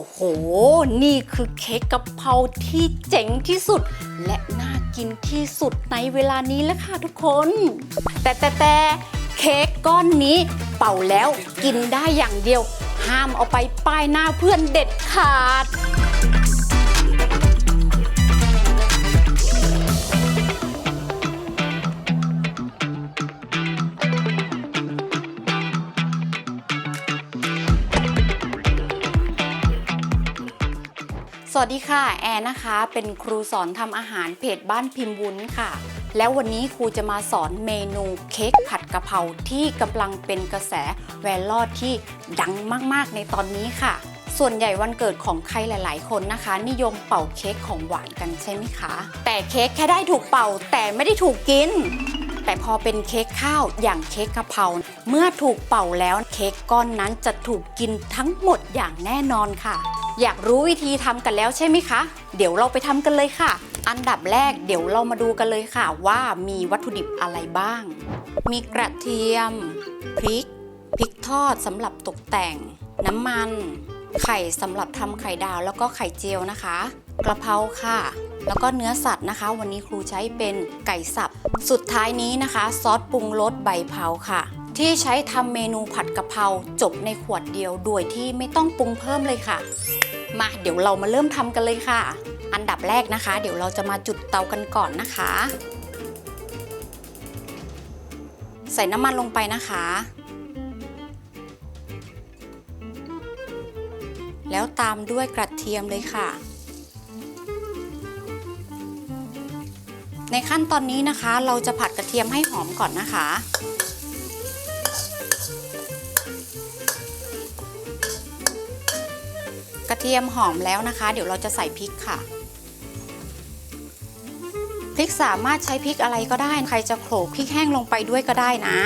อ้โห นี่คือเค้กกะเพราที่เจ๋งที่สุด และน่ากินที่สุดในเวลานี้แล้วค่ะทุกคน แต่แต่แต่เค้กก้อนนี้เป่าแล้วกินได้อย่างเดียว ห้ามเอาไปป้ายหน้าเพื่อนเด็ดขาด วัสดีค่ะ แอนนะคะ เป็นครูสอนทำอาหารเพจบ้านพิมพ์วุ้นค่ะ แล้ววันนี้ครูจะมาสอนเมนูเค้กผัดกะเพราที่กำลังเป็นกระแสแวรลอดที่ดังมากๆในตอนนี้ค่ะ ส่วนใหญ่วันเกิดของใครหลาย ๆ คนนะคะ นิยมเป่าเค้กของหวานกันใช่ไหมคะ แต่เค้กแค่ได้ถูกเป่าแต่ไม่ได้ถูกกิน แต่พอเป็นเค้กข้าวอย่างเค้กกะเพราเมื่อถูกเป่าแล้วเค้กก้อนนั้นจะถูกกินทั้งหมดอย่างแน่นอนค่ะ อยากรู้วิธีทำกันแล้วใช่ไหมคะ เดี๋ยวเราไปทำกันเลยค่ะ อันดับแรกเดี๋ยวเรามาดูกันเลยค่ะ ว่ามีวัตถุดิบอะไรบ้าง มีกระเทียม พริก พริกทอดสำหรับตกแต่ง น้ำมัน ไข่สำหรับทำไข่ดาวแล้วก็ไข่เจียวนะคะ กระเพราค่ะ แล้วก็เนื้อสัตว์นะคะ วันนี้ครูใช้เป็นไก่สับ สุดท้ายนี้นะคะ ซอสปรุงรสใบเผาค่ะที่ใช้ทำเมนูผัดกะเพราจบในขวดเดียวโดยที่ไม่ต้องปรุงเพิ่มเลยค่ะ มาเดี๋ยวเรามาเริ่มทำกันเลยค่ะ อันดับแรกนะคะ เดี๋ยวเราจะมาจุดเตากันก่อนนะคะ ใส่น้ำมันลงไปนะคะ แล้วตามด้วยกระเทียมเลยค่ะ ในขั้นตอนนี้นะคะ เราจะผัดกระเทียมให้หอมก่อนนะคะ ทียมหอมแล้วนะคะ เดี๋ยวเราจะใส่พริกค่ะ พริกสามารถใช้พริกอะไรก็ได้ ใครจะโขลกพริกแห้งลงไปด้วยก็ได้นะ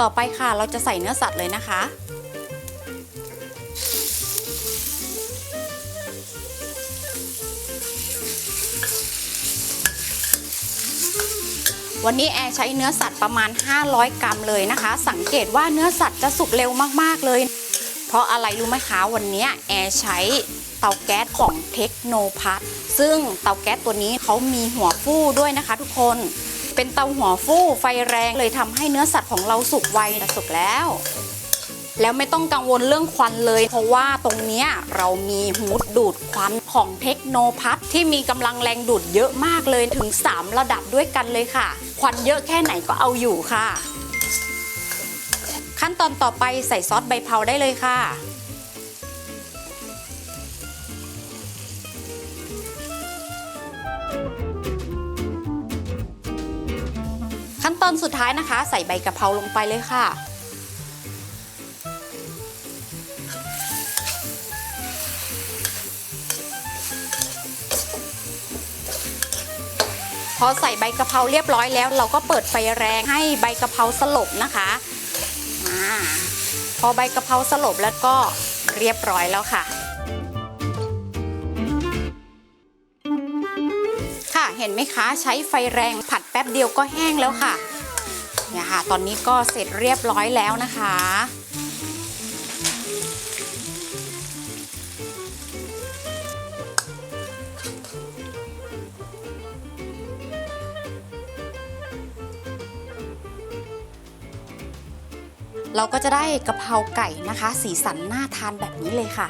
ต่อไปค่ะเราจะใส่เนื้อสัตว์เลยนะคะ วันนี้แอร์ใช้เนื้อสัตว์ประมาณ 500 กรัมเลยนะคะ สังเกตว่าเนื้อสัตว์จะสุกเร็วมากๆเลย เพราะอะไรรู้ไหมคะวันนี้แอร์ใช้เตาแก๊สของเทคโนพัทซึ่งเตาแก๊สตัวนี้เขามีหัวฟู่ด้วยนะคะ ทุกคนเป็นเตาหัวฟู่ไฟแรงเลยทำให้เนื้อสัตว์ของเราสุกไวสุกแล้ว แล้วไม่ต้องกังวลเรื่องควันเลย เพราะว่าตรงนี้เรามีฮูดดูดควันของเทคโนพัทที่มีกำลังแรงดูดเยอะมากเลยถึง 3 ระดับด้วยกันเลยค่ะ ควันเยอะแค่ไหนก็เอาอยู่ค่ะ ขั้นตอนต่อไปใส่ซอสใบเผาได้เลยค่ะ ขั้นตอนสุดท้ายนะคะ ใส่ใบกะเพราลงไปเลยค่ะพอใส่ใบกะเพราเรียบร้อยแล้ว เราก็เปิดไฟแรงให้ใบกะเพราสลบนะคะ พอใบกะเพราสลบแล้วก็เรียบร้อยแล้วค่ะ ค่ะเห็นไหมคะใช้ไฟแรงผัดแป๊บเดียวก็แห้งแล้วค่ะเนี่ยค่ะ ตอนนี้ก็เสร็จเรียบร้อยแล้วนะคะ เราก็จะได้กะเพราไก่นะคะ สีสันน่าทานแบบนี้เลยค่ะ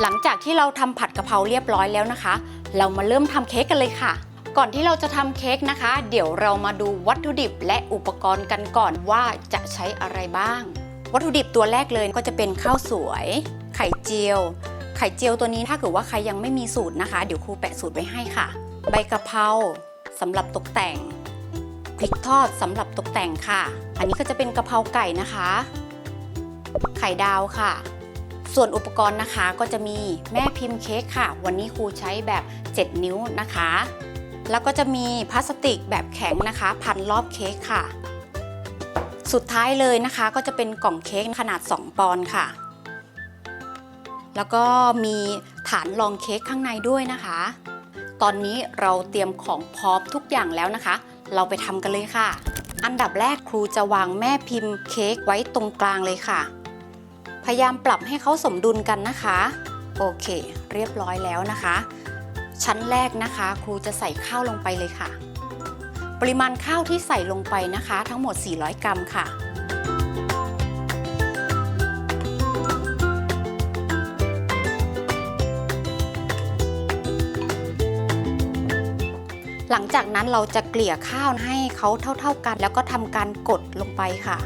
หลังจากที่เราทำผัดกะเพราเรียบร้อยแล้วนะคะ เรามาเริ่มทำเค้กกันเลยค่ะ ก่อนที่เราจะทำเค้กนะคะ เดี๋ยวเรามาดูวัตถุดิบและอุปกรณ์กันก่อนว่าจะใช้อะไรบ้าง วัตถุดิบตัวแรกเลยก็จะเป็นข้าวสวย ไข่เจียว ไข่เจียวตัวนี้ถ้าเกิดว่าใครยังไม่มีสูตรนะคะ เดี๋ยวครูแปะสูตรไว้ให้ค่ะ ใบกะเพราสำหรับตกแต่ง พริกทอดสำหรับตกแต่งค่ะ อันนี้ก็จะเป็นกะเพราไก่นะคะ ไข่ดาวค่ะ ส่วนอุปกรณ์นะคะก็จะมีแม่พิมพ์เค้กค่ะ วันนี้ครูใช้แบบ 7 นิ้วนะคะ แล้วก็จะมีพลาสติกแบบแข็งนะคะ พันรอบเค้กค่ะ สุดท้ายเลยนะคะก็จะเป็นกล่องเค้กขนาด 2 ปอนด์ค่ะ แล้วก็มีฐานรองเค้กข้างในด้วยนะคะ ตอนนี้เราเตรียมของพร้อมทุกอย่างแล้วนะคะ เราไปทำกันเลยค่ะ อันดับแรกครูจะวางแม่พิมพ์เค้กไว้ตรงกลางเลยค่ะ พยายามปรับให้เขาสมดุลกันนะคะ โอเค เรียบร้อยแล้วนะคะ ชั้นแรกนะคะ ครูจะใส่ข้าวลงไปเลยค่ะ ปริมาณข้าวที่ใส่ลงไปนะคะ ทั้งหมด 400 กรัมค่ะ หลังจากนั้นเราจะเกลี่ยข้าวให้เขาเท่า ๆกัน แล้วก็ทำการกดลงไปค่ะ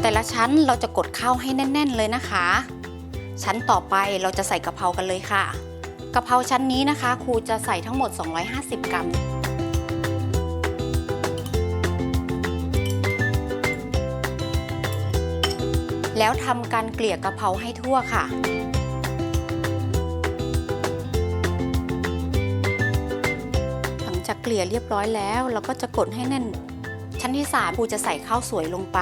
แต่ละชั้นเราจะกดข้าวให้แน่น ๆ เลยนะคะ ชั้นต่อไปเราจะใส่กะเพรากันเลยค่ะกะเพราชั้นนี้นะคะครูจะใส่ทั้งหมด 250 กรัม แล้วทำการเกลี่ยกะเพราให้ทั่วค่ะ เกลี่ยเรียบร้อยแล้ว เราก็จะกดให้แน่น ชั้นที่3ครูจะใส่ข้าวสวยลงไป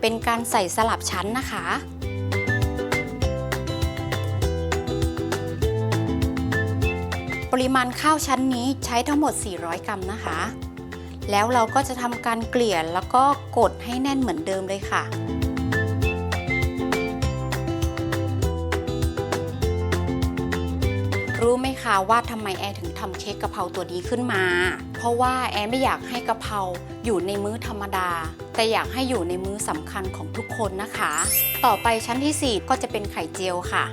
เป็นการใส่สลับชั้นนะคะปริมาณข้าวชั้นนี้ใช้ทั้งหมด 400 กรัมนะคะ แล้วเราก็จะทำการเกลี่ยแล้วก็กดให้แน่นเหมือนเดิมเลยค่ะ รู้ไหมคะว่าทำไมแอร์ถึงทำเค้กกะเพราตัวนี้ขึ้นมา เพราะว่าแอร์ไม่อยากให้กะเพราอยู่ในมื้อธรรมดา แต่อยากให้อยู่ในมื้อสำคัญของทุกคนนะคะ ต่อไปชั้นที่ 4 ก็จะเป็นไข่เจียวค่ะ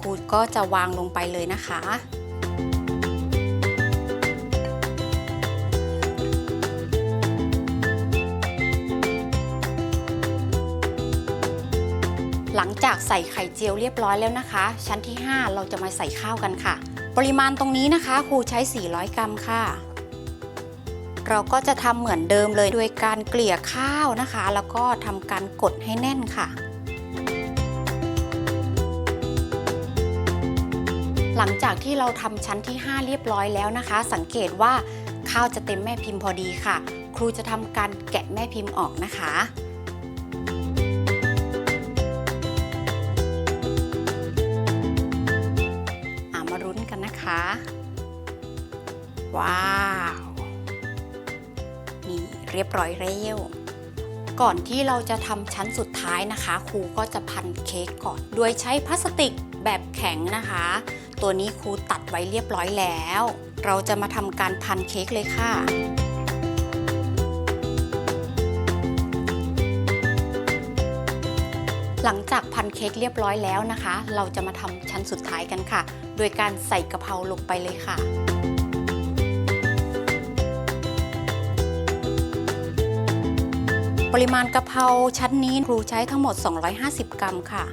ครูก็จะวางลงไปเลยนะคะ หลังจากใส่ไข่เจียวเรียบร้อยแล้วนะคะ ชั้นที่ 5 เราจะมาใส่ข้าวกันค่ะ ปริมาณตรงนี้นะคะครูใช้ 400 กรัมค่ะ เราก็จะทำเหมือนเดิมเลยโดยการเกลี่ยข้าวนะคะ แล้วก็ทำการกดให้แน่นค่ะ หลังจากที่เราทำชั้นที่ 5 เรียบร้อยแล้วนะคะ สังเกตว่าข้าวจะเต็มแม่พิมพ์พอดีค่ะ ครูจะทำการแกะแม่พิมพ์ออกนะคะ ว้าว นี่เรียบร้อยเร็วก่อนที่เราจะทำชั้นสุดท้ายนะคะ ครูก็จะพันเค้กก่อน โดยใช้พลาสติกแบบแข็งนะคะ ตัวนี้ครูตัดไว้เรียบร้อยแล้ว เราจะมาทำการพันเค้กเลยค่ะหลังจากพันเค้กเรียบร้อยแล้วนะคะ เราจะมาทำชั้นสุดท้ายกันค่ะ โดยการใส่กะเพราลงไปเลยค่ะ ปริมาณกะเพราชั้นนี้ครูใช้ทั้งหมด 250 กรัมค่ะ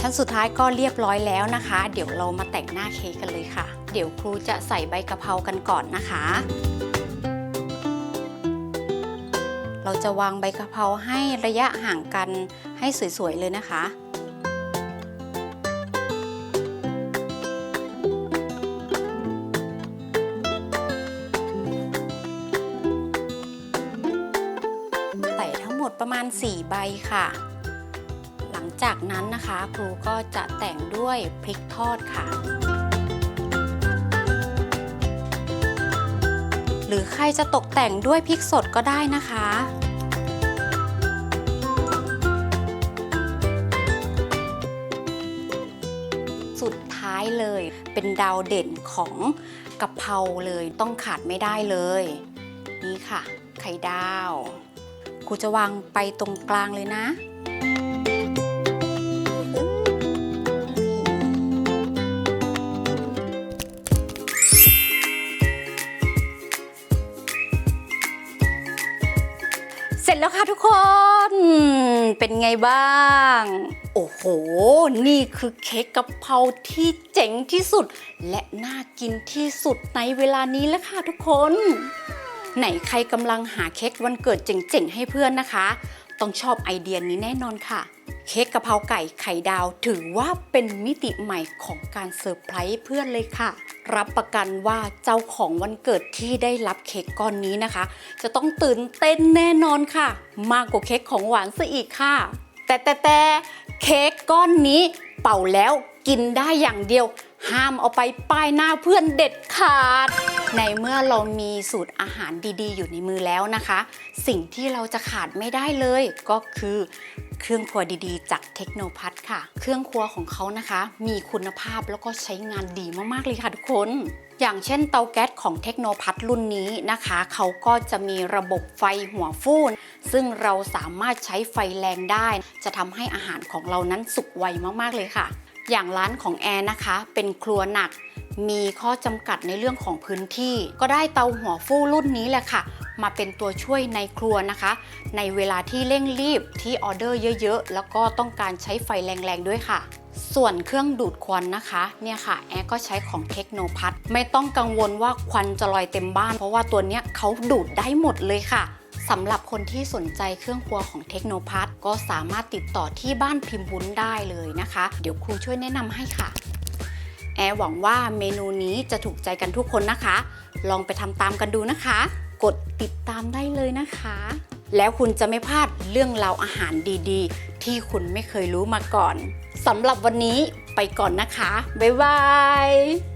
ชั้นสุดท้ายก็เรียบร้อยแล้วนะคะ เดี๋ยวเรามาแต่งหน้าเค้กกันเลยค่ะ เดี๋ยวครูจะใส่ใบกะเพรากันก่อนนะคะ เราจะวางใบกะเพราให้ระยะห่างกันให้สวยๆเลยนะคะ ใส่ทั้งหมดประมาณ 4 ใบค่ะ หลังจากนั้นนะคะครูก็จะแต่งด้วยพริกทอดค่ะ หรือใครจะตกแต่งด้วยพริกสดก็ได้นะคะ สุดท้ายเลยเป็นดาวเด่นของกะเพราเลยต้องขาดไม่ได้เลย นี่ค่ะ ไข่ดาวครูจะวางไปตรงกลางเลยนะ เสร็จแล้วค่ะทุกคน เป็นไงบ้าง โอ้โห นี่คือเค้กกะเพราที่เจ๋งที่สุด และน่ากินที่สุดในเวลานี้แล้วค่ะทุกคน ไหนใครกำลังหาเค้กวันเกิดเจ๋งๆ ให้เพื่อนนะคะ ต้องชอบไอเดียนี้แน่นอนค่ะ เค้กกะเพราไก่ไข่ดาวถือว่าเป็นมิติใหม่ของการเซอร์ไพรส์เพื่อนเลยค่ะ รับประกันว่าเจ้าของวันเกิดที่ได้รับเค้กก้อนนี้นะคะ จะต้องตื่นเต้นแน่นอนค่ะ มากกว่าเค้กของหวานซะอีกค่ะ แต่แต่แต่เค้กก้อนนี้เป่าแล้วกินได้อย่างเดียว ห้ามเอาไปป้ายหน้าเพื่อนเด็ดขาด ในเมื่อเรามีสูตรอาหารดีๆ อยู่ในมือแล้วนะคะ สิ่งที่เราจะขาดไม่ได้เลยก็คือเครื่องครัวดีๆ จากเทคโนพัทค่ะ เครื่องครัวของเขานะคะ มีคุณภาพแล้วก็ใช้งานดีมากๆเลยค่ะทุกคน อย่างเช่นเตาแก๊สของเทคโนพัทรุ่นนี้นะคะ เขาก็จะมีระบบไฟหัวฟูนซึ่งเราสามารถใช้ไฟแรงได้ จะทำให้อาหารของเรานั้นสุกไวมากๆเลยค่ะ อย่างร้านของแอร์นะคะ เป็นครัวหนัก มีข้อจำกัดในเรื่องของพื้นที่ ก็ได้เตาหัวฟูรุ่นนี้แหละค่ะ มาเป็นตัวช่วยในครัวนะคะ ในเวลาที่เร่งรีบที่ออเดอร์เยอะๆ แล้วก็ต้องการใช้ไฟแรงๆด้วยค่ะส่วนเครื่องดูดควันนะคะเนี่ยค่ะแอร์ก็ใช้ของเทคโนพัทไม่ต้องกังวลว่าควันจะลอยเต็มบ้าน เพราะว่าตัวเนี้ยเขาดูดได้หมดเลยค่ะสำหรับ คนที่สนใจเครื่องครัวของเทคโนพัทก็สามารถติดต่อที่บ้านพิมพ์วุ้นได้เลยนะคะ เดี๋ยวครูช่วยแนะนำให้ค่ะ แอร์หวังว่าเมนูนี้จะถูกใจกันทุกคนนะคะ ลองไปทำตามกันดูนะคะ กดติดตามได้เลยนะคะ แล้วคุณจะไม่พลาดเรื่องราวอาหารดีๆ ที่คุณไม่เคยรู้มาก่อนสำหรับวันนี้ไปก่อนนะคะ บ๊ายบาย